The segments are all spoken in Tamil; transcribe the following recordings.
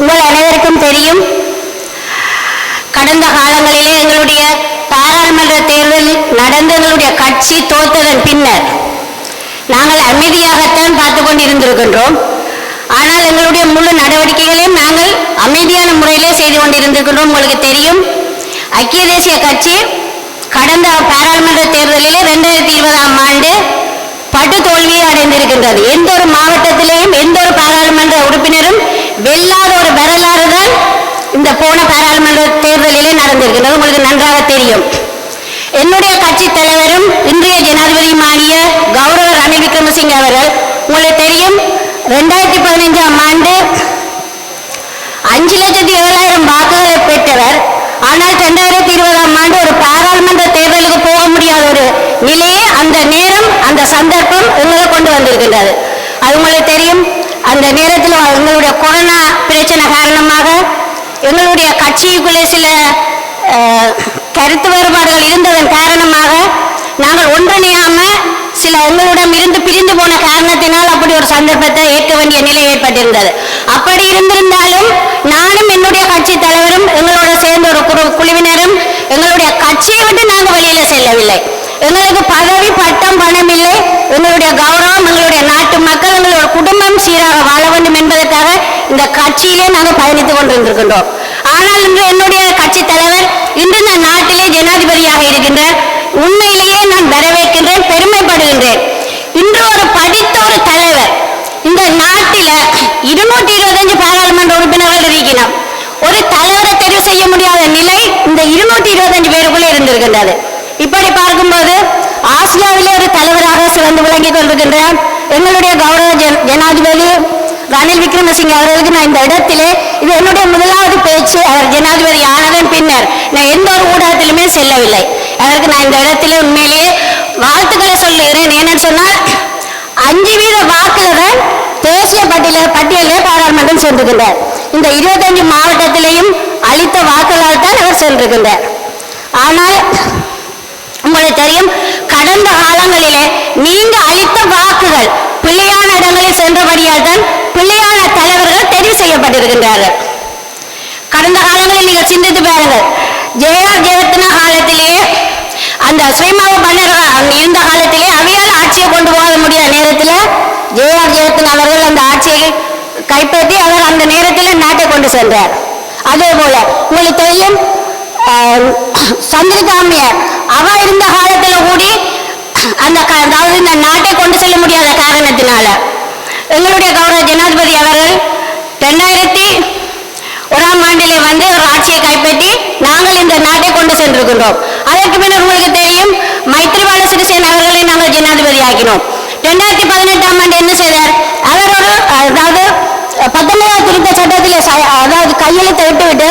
உங்கள் அனைவருக்கும் தெரியும் கடந்த காலங்களிலே எங்களுடைய பாராளுமன்ற தேர்தல் நடந்த எங்களுடைய கட்சி தோத்ததன் பின்னர் நாங்கள் அமைதியாகத்தான் பார்த்து கொண்டிருந்திருக்கின்றோம். ஆனால் எங்களுடைய முழு நடவடிக்கைகளையும் நாங்கள் அமைதியான முறையிலே செய்து கொண்டிருந்திருக்கின்றோம். உங்களுக்கு தெரியும் ஐக்கிய தேசிய கட்சி கடந்த பாராளுமன்ற தேர்தலிலே ரெண்டாயிரத்தி இருபதாம் ஆண்டு படு தோல்வியை அடைந்திருக்கின்றது. எந்த ஒரு மாவட்டத்திலேயும் எந்த ஒரு பாராளுமன்ற உறுப்பினரும் வெல்லாத ஒரு வரலாறு தான் இந்த போன பாராளுமன்ற தேர்தலிலே நடந்திருக்கின்றது உங்களுக்கு நன்றாக தெரியும். என்னுடைய கட்சி தலைவரும் இன்றைய ஜனாதிபதியுமானிய கௌரவ ரணில் விக்ரமசிங்க அவர்கள் உங்களுக்கு தெரியும் ரெண்டாயிரத்தி பதினைஞ்சாம் ஆண்டு அஞ்சு லட்சத்தி ஏழாயிரம் வாக்குகளை பெற்றவர். ஆனால் ரெண்டாயிரத்தி இருபதாம் ஆண்டு ஒரு பாராளுமன்ற தேர்தலுக்கு போக முடியாத ஒரு நிலையே அந்த நேரம் அந்த சந்தர்ப்பம் உங்களை கொண்டு வந்திருக்கின்றது. அது உங்களுக்கு தெரியும் அந்த நேரத்தில் எங்களுடைய கொரோனா பிரச்சனை காரணமாக எங்களுடைய கட்சிக்குள்ளே சில கருத்து வேறுபாடுகள் இருந்ததன் காரணமாக நாங்கள் ஒன்றிணையாமல் சில எங்களிடம் இருந்து பிரிந்து போன காரணத்தினால் அப்படி ஒரு சந்தர்ப்பத்தை ஏற்க வேண்டிய நிலை ஏற்பட்டிருந்தது. அப்படி இருந்திருந்தாலும் நானும் என்னுடைய கட்சி தலைவரும் எங்களோட சேர்ந்த ஒரு குழு குழுவினரும் எங்களுடைய கட்சியை விட்டு நாங்கள் வெளியில செல்லவில்லை. எங்களுக்கு பதவி பட்டம் பணம் இல்லை. எங்களுடைய கௌரவம் எங்களுடைய நாட்டு மக்கள் எங்களுடைய குடும்பம் சீராக வாழ வேண்டும் என்பதற்காக இந்த கட்சியிலே நாங்கள் பயணித்துக் கொண்டிருக்கின்றோம் ஆனால் இன்று என்னுடைய கட்சி தலைவர் இன்று இந்த நாட்டிலே ஜனாதிபதியாக இருக்கின்ற உண்மையிலேயே நான் வரவேற்கின்றேன் பெருமைப்படுகின்றேன். இன்று ஒரு படித்த ஒரு தலைவர் இந்த நாட்டில இருநூற்றி இருபத்தஞ்சு பாராளுமன்ற உறுப்பினர்கள் இருக்கிறோம் ஒரு தலைவரை தெரிவு செய்ய முடியாத நிலை இந்த இருநூற்றி இருபத்தஞ்சு பேருக்குள்ளே இருந்திருக்கின்றது. இப்படி பார்க்கும்போது ஆசியாவிலே ஒரு தலைவராக சிறந்து விளங்கிக் கொண்டிருக்கின்ற எங்களுடைய கௌரவ ஜன- ஜனாதிபதி ரணில் விக்ரமசிங்க அவர்களுக்கு நான் இந்த இடத்திலே இது என்னுடைய முதலாவது பேச்சு. அவர் ஜனாதிபதி ஆனதன் பின்னர் நான் எந்த ஒரு ஊடகத்திலுமே செல்லவில்லை. அதற்கு நான் இந்த இடத்திலே உண்மையிலேயே வாழ்த்துக்களை சொல்லுகிறேன். ஏன்னு சொன்னால் அஞ்சு வீத வாக்குல தான் தேசிய பட்டியல பட்டியலே பாராளுமன்றம் சென்றிருக்கின்றார் இந்த இருபத்தஞ்சு மாவட்டத்திலேயும் அளித்த வாக்குகளால் தான் அவர் சென்றிருக்கின்றார் ஆனால் உங்களுக்கு தெரியும் கடந்த காலங்களிலே நீங்க அளித்த வாக்குகள் பிள்ளையான இடங்களில் சென்றபடியால் தான் பிள்ளையான தலைவர்கள் தெரிவு செய்யப்பட்டிருக்கின்றார்கள். கடந்த காலங்களில் நீங்கள் சிந்தித்து பாருங்கள். ஜெயா ஜெயத்தின காலத்திலேயே அந்த ஸ்ரீமாவ பண்ணர் இருந்த காலத்திலே அவையால் ஆட்சியை கொண்டு போக முடியாத நேரத்தில் ஜெயா ஜெயரத்னா அவர்கள் அந்த ஆட்சியை கைப்பற்றி அவர் அந்த நேரத்தில் நாட்டை கொண்டு சென்றார். அதே போல உங்களுக்கு தெரியும் ஆஹ், சந்திரிகாமியார் அவ இருந்த காலத்தில் கூடி அந்த அதாவது இந்த நாட்டை கொண்டு செல்ல முடியாத காரணத்தினால எங்களுடைய கௌரவ ஜனாதிபதி அவர்கள் ரெண்டாயிரத்தி ஒராம் ஆண்டிலே வந்து ஒரு ஆட்சியை கைப்பற்றி நாங்கள் இந்த நாட்டை கொண்டு சென்றிருக்கின்றோம். அதற்கு பின்னர் உங்களுக்கு தெரியும் மைத்ரிபால சிறிசேன அவர்களை நாங்கள் ஜனாதிபதி ஆக்கினோம். ரெண்டாயிரத்தி பதினெட்டாம் ஆண்டு என்ன செய்தார்? அவர் ஒரு அதாவது பத்தொன்பதாம் திருத்த சட்டத்தில் ச- அதாவது கையெழுத்தை விட்டுவிட்டு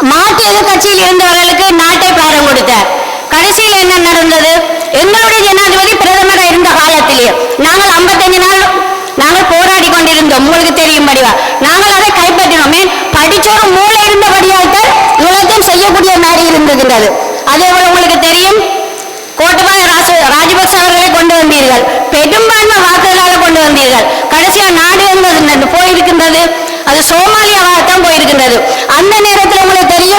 மாற்று எதிர்கட்சியில் இருந்தவர்களுக்கு நாட்டை பாரம் கொடுத்தார். கடைசியில் என்ன நடந்தது? எங்களுடைய ஜனாதிபதி பிரதமராக இருந்த காலத்திலேயே நாங்கள் 55 நாள் நாங்கள் போராடி கொண்டிருந்தோம். உங்களுக்கு தெரியும் படிவா. நாங்கள் அதை கைப்பற்றினோம். ஏன் மூளை இருந்தபடியால் தான் இவ்வளத்தையும் செய்யக்கூடிய மாதிரி இருந்திருக்கின்றது அதே போல உங்களுக்கு தெரியும் கோட்டபாய ராஜபக்ச அவர்களை கொண்டு வந்தீர்கள். பெரும்பான்மை வாக்குகளால் கொண்டு வந்தீர்கள். கடைசியா நாடு என்பது போயிருக்கின்றது? அது சோமாலியாவாகத்தான் போயிருக்கின்றது. அந்த நேரத்தில் உங்களுக்கு தெரியும்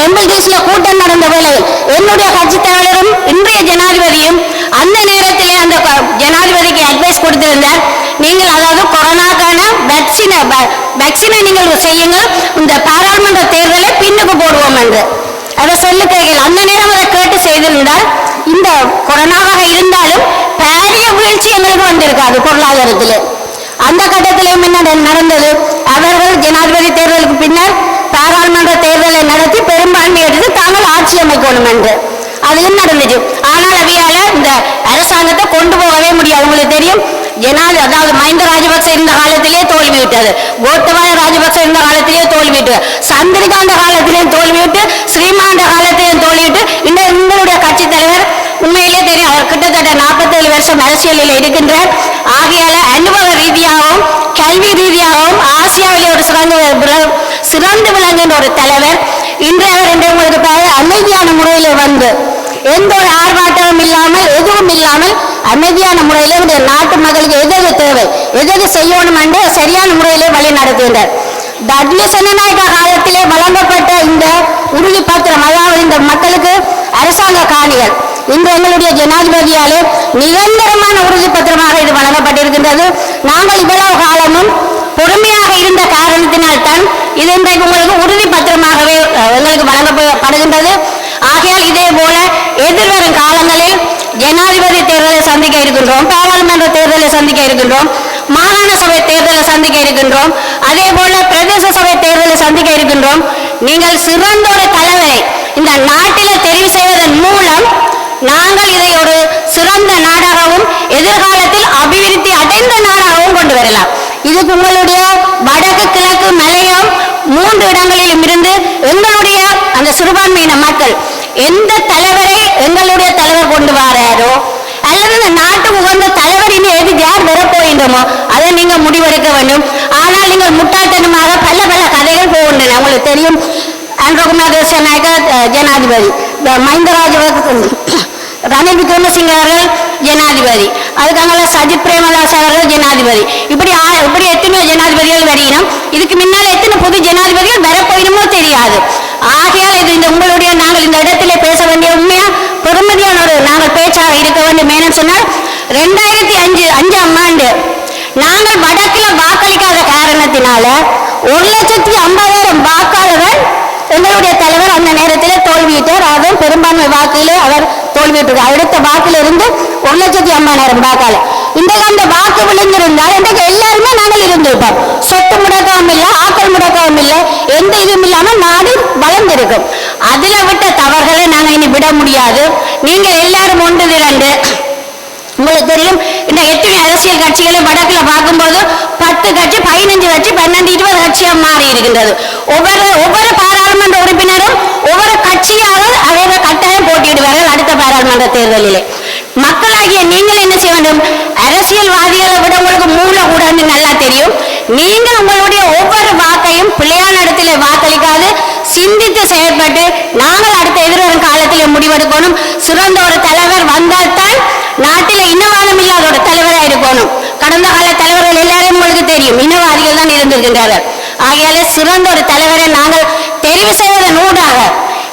டெம்பிள் தேசிய கூட்டம் நடந்த வேளையில் என்னுடைய கட்சி தலைவரும் இன்றைய ஜனாதிபதியும் அந்த நேரத்திலே அந்த க- ஜனாதிபதிக்கு அட்வைஸ் கொடுத்திருந்தார். நீங்கள் அதாவது கொரோனாக்கான வேக்சினை வேக்சினை நீங்கள் செய்யுங்கள். இந்த பாராளுமன்ற தேர்தலை பின்னுக்கு போடுவோம் என்று. அதை சொல்லி கேட்கல. அந்த நேரம் அதை கேட்டு செய்திருந்தால் இந்த கொரோனாவாக இருந்தாலும் பாரிய வீழ்ச்சி எங்களுக்கு வந்திருக்காது பொருளாதாரத்தில். அந்த கட்டத்திலையும் என்ன நடந்தது. அவர்கள் ஜனாதிபதி தேர்தலுக்கு பின்னர் பாராளுமன்ற தேர்தலை நடத்தி பெரும்பான்மை எடுத்து தாங்கள் ஆட்சி அமைக்கணும் என்று. அதுவும் நடந்துச்சு ஆனால் அவையால இந்த அரசாங்கத்தை கொண்டு போகவே முடியாது. உங்களுக்கு தெரியும் ஜனாதி அதாவது மஹிந்த ராஜபக்ச இருந்த காலத்திலே தோல்விவிட்டது கோத்தபாய ராஜபக்ச இருந்த காலத்திலே தோல்விவிட்டு சந்திரிகாந்த காலத்திலேயும் தோல்விவிட்டு ஸ்ரீமாண்ட காலத்திலேயும் தோல்விவிட்டு இந்த எங்களுடைய கட்சி தலைவர் உண்மையிலே தெரியும் அவர் கிட்டத்தட்ட நாற்பத்தேழு வருஷம் அரசியலில் இருக்கின்றார். ஆகையால அனுபவ ரீதியாகவும் கல்வி ரீதியாகவும் ஆசியாவிலே ஒரு சிறந்த சிறந்து விளங்குகின்ற ஒரு தலைவர். இன்று அவர் என்று உங்களுக்கு அமைதியான முறையில் வந்து எந்த ஒரு ஆர்ப்பாட்டமும் இல்லாமல் எதுவும் இல்லாமல் அமைதியான முறையில இந்த நாட்டு மக்களுக்கு எதெது தேவை எதெது செய்யணும் என்று சரியான முறையிலே வழி நடத்துகின்றார். டட்லி சென்னநாயக்க காலத்திலே வழங்கப்பட்ட இந்த உறுதி பத்திரம் அதாவது இந்த மக்களுக்கு அரசாங்க காணிகள் இன்று எங்களுடைய ஜனாதிபதியாலே நிரந்தரமான உறுதி பத்திரமாக இது வழங்கப்பட்டிருக்கின்றது. நாங்கள் இவ்வளவு காலமும் பொறுமை இது இன்றைக்கு உங்களுக்கு உறுதி பத்திரமாகவே உங்களுக்கு எங்களுக்கு வழங்கப்படுகின்றது ஆகையால் இதே போல எதிர்வரும் காலங்களில் ஜனாதிபதி தேர்தலை சந்திக்க இருக்கின்றோம் பாராளுமன்ற தேர்தலை சந்திக்க இருக்கின்றோம் மாகாண சபை தேர்தலை சந்திக்க இருக்கின்றோம் அதே போல பிரதேச சபை தேர்தலை சந்திக்க இருக்கின்றோம். நீங்கள் சிறந்த ஒரு தலைவரை இந்த நாட்டில தெரிவு செய்வதன் மூலம் நாங்கள் இதை ஒரு சிறந்த நாடாகவும் எதிர்காலத்தில் அபிவிருத்தி அடைந்த நாடாகவும் கொண்டு வரலாம். இதுக்கு உங்களுடைய வடக்கு கிழக்கு மலையம் மூன்று இடங்களிலும் இருந்து எங்களுடைய அந்த சிறுபான்மையின மக்கள் எந்த தலைவரை எங்களுடைய தலைவர் கொண்டு வராரோ அல்லது இந்த நாட்டுக்கு உகந்த தலைவர் இனி எது யார் வரப்போகின்றோமோ அதை நீங்க முடிவெடுக்க வேண்டும். ஆனால் நீங்கள் முட்டாள்தனமாக பல பல கதைகள் போகின்றன. உங்களுக்கு தெரியும். அன்றகுமார் தேசநாயக ஜனாதிபதி. மஹிந்த ராஜபக்ச ரணில் விக்ரமசிங்க அவர்கள் ஜனாதிபதி. அதுக்காக சஜித் பிரேமதாஸ் அவர்கள் ஜனாதிபதி. இப்படி ஆ- இப்படி எத்தனையோ ஜனாதிபதிகள் வருகிறோம் இதுக்கு முன்னால் எத்தனை புது ஜனாதிபதிகள் வரப்போயினுமோ தெரியாது. ஆகையால் இது இந்த உங்களுடைய நாங்கள் இந்த இடத்திலே பேச வேண்டிய உண்மையா பெருமதியான ஒரு நாங்கள் பேச்சாக இருக்க வேண்டும். ஏன்னு சொன்னால் ரெண்டாயிரத்தி அஞ்சு அஞ்சாம் ஆண்டு நாங்கள் வடக்கில் வாக்களிக்காத காரணத்தினால ஒரு லட்சத்தி ஐம்பதாயிரம் வாக்காளர்கள் எங்களுடைய தலைவர் அந்த நேரத்தில் தோல்வியிட்டார். அதுவும் பெரும்பான்மை வாக்கிலே அவர் தோல்வியிட்டார். அடுத்த வாக்கில் இருந்து ஒரு லட்சத்தி ஐம்பதாயிரம் வாக்காளர். இன்றைக்கு அந்த வாக்கு விழுந்திருந்தால் இன்றைக்கு எல்லாருமே நாங்கள் இருந்திருப்போம். சொத்து முடக்கவும் இல்லை ஆக்கள் முடக்கவும் இல்லை. எந்த இதுவும் இல்லாமல் நாடு வளர்ந்திருக்கும். அதுல விட்ட தவறுகளை நாங்கள் இனி விட முடியாது. நீங்கள் எல்லாரும் ஒன்று திரண்டு உங்களுக்கு தெரியும் இந்த எத்தனை அரசியல் கட்சிகளை வடக்குல பார்க்கும்போது பத்து கட்சி பதினஞ்சு கட்சி பன்னெண்டு இருபது கட்சியாக மாறி இருக்கின்றது. ஒவ்வொரு ஒவ்வொரு பாராளுமன்ற உறுப்பினரும் ஒவ்வொரு கட்சியாக அவரை கட்டாயம் போட்டியிடுவார்கள் தேர்தலிலே. மக்களாகிய நீங்கள் என்ன செய்ய வேண்டும்? அரசியல்வாதிகளை விட உங்களுக்கு மூல கூடன்னு நல்லா தெரியும். நீங்கள் உங்களுடைய ஒவ்வொரு வாக்கையும் பிள்ளையான இடத்திலே வாக்களிக்காது சிந்தித்து செயல்பட்டு நாங்கள் அடுத்த எதிர்வரும் காலத்திலே முடிவெடுக்கணும். சிறந்த ஒரு தலைவர் வந்தால்தான் நாட்டில இனவாதம் இல்லாத ஒரு தலைவராக இருக்கணும். கடந்த கால தலைவர்கள் எல்லாரும் உங்களுக்கு தெரியும். இனவாதிகள் தான் இருந்திருக்கின்றார்கள். ஆகையால சிறந்த ஒரு தலைவரை நாங்கள் தெரிவு செய்வதன் ஊடாக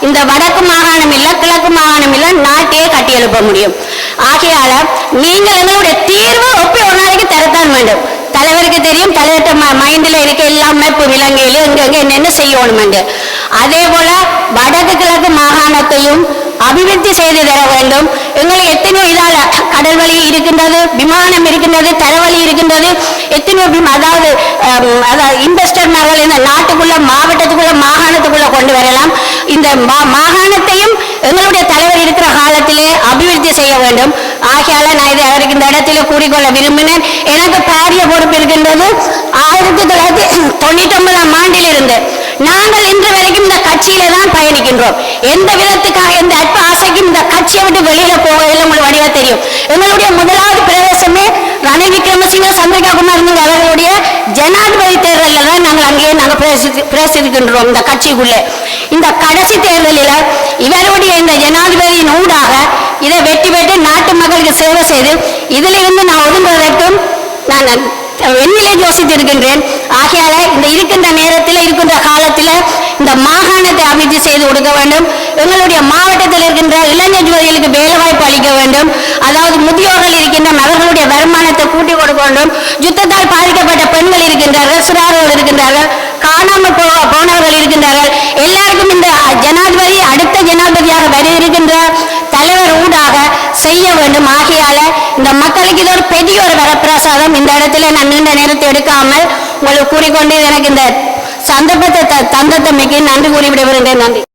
இந்த வடக்கு மாகாணம் இல்ல மாகாணம் இல்ல நாட்டையே கட்டி எழுப்ப முடியும். ஆகையால நீங்கள் எங்களுடைய தீர்வு ஒப்பி ஒரு நாளைக்கு தரத்தான் வேண்டும். தலைவருக்கு தெரியும் தலைவர்கிட்ட மைண்டில் இருக்க எல்லாமே இப்போ விலங்கையிலும் எங்க என்னென்ன செய்யணும் அதே போல வடக்கு கிழக்கு மாகாணத்தையும் அபிவிருத்தி செய்து தர வேண்டும். எங்களுக்கு எத்தனையோ இதால கடல் வழி இருக்கின்றது விமானம் இருக்கின்றது தரவழி இருக்கின்றது. எத்தனையோ அதாவது அதாவது இன்வெஸ்டர் நகல் இந்த நாட்டுக்குள்ள மாவட்டத்துக்குள்ள மாகாணத்துக்குள்ள கொண்டு வரலாம். இந்த மா- மாகாணத்தையும் எங்களுடைய தலைவர் இருக்கிற காலத்திலே அபிவிருத்தி செய்ய வேண்டும். ஆகையால நான் இதை அவருக்கு இந்த இடத்திலே கூறிக்கொள்ள விரும்பினேன். எனக்கு பாரிய பொறுப்பு இருக்கின்றது. ஆயிரத்தி தொள்ளாயிரத்தி தொண்ணூத்தி ஒன்பதாம் ஆண்டிலிருந்து நாங்கள் இன்று வரைக்கும் இந்த கட்சியில தான் பயணிக்கின்றோம். எந்த விதத்துக்காக எந்த அற்ப ஆசைக்கும் இந்த கட்சியை விட்டு வெளியில போவதில் உங்களுக்கு வடிவா தெரியும். எங்களுடைய முதலாவது பிரவேசமே ரணில் விக்ரமசிங்க சந்திரிகா குமார் அவர்களுடைய ஜனாதிபதி தேர்தலில் தான் நாங்கள் அங்கேயே இந்த கட்சிக்குள்ளே. இந்த கடைசி தேர்தலில் இவருடைய இந்த ஜனாதிபதியின் ஊடாக இதை வெற்றி பெற்று நாட்டு மக்களுக்கு சேவை செய்து இதிலிருந்து நான் ஒதுங்குவதற்கும் நான் எண்ணிலே யோசித்திருக்கின்றேன். ஆகையால இந்த இருக்கின்ற நேரத்தில் இருக்கின்ற காலத்தில் இந்த மாகாணத்தை அபிவிருத்தி செய்து கொடுக்க வேண்டும். எங்களுடைய மாவட்டத்தில் இருக்கின்ற இளைஞர் ஜோதிகளுக்கு வேலைவாய்ப்பு அளிக்க வேண்டும். அதாவது முதியோர்கள் இருக்கின்ற அவர்களுடைய வருமானத்தை கூட்டி கொடுக்க வேண்டும். யுத்தத்தால் பாதிக்கப்பட்ட பெண்கள் இருக்கின்றார்கள் சிறார்கள் இருக்கின்றார்கள் காணாமல் போ போனவர்கள் இருக்கின்றார்கள் எல்லாருக்கும் இந்த ஜனாதிபதி அடுத்த ஜனாதிபதியாக வர இருக்கின்ற தலைவர் ஊடாக செய்ய வேண்டும். ஆகையால இந்த மக்களுக்கு இது ஒரு பெரிய ஒரு வரப்பிரசாதம். இந்த இடத்துல நான் நீண்ட நேரத்தை எடுக்காமல் உங்களுக்கு கூறிக்கொண்டு எனக்கு இந்த சந்தர்ப்பத்தை தந்த தந்தத்தமைக்கு நன்றி கூறி விடுகிறேன் நன்றி.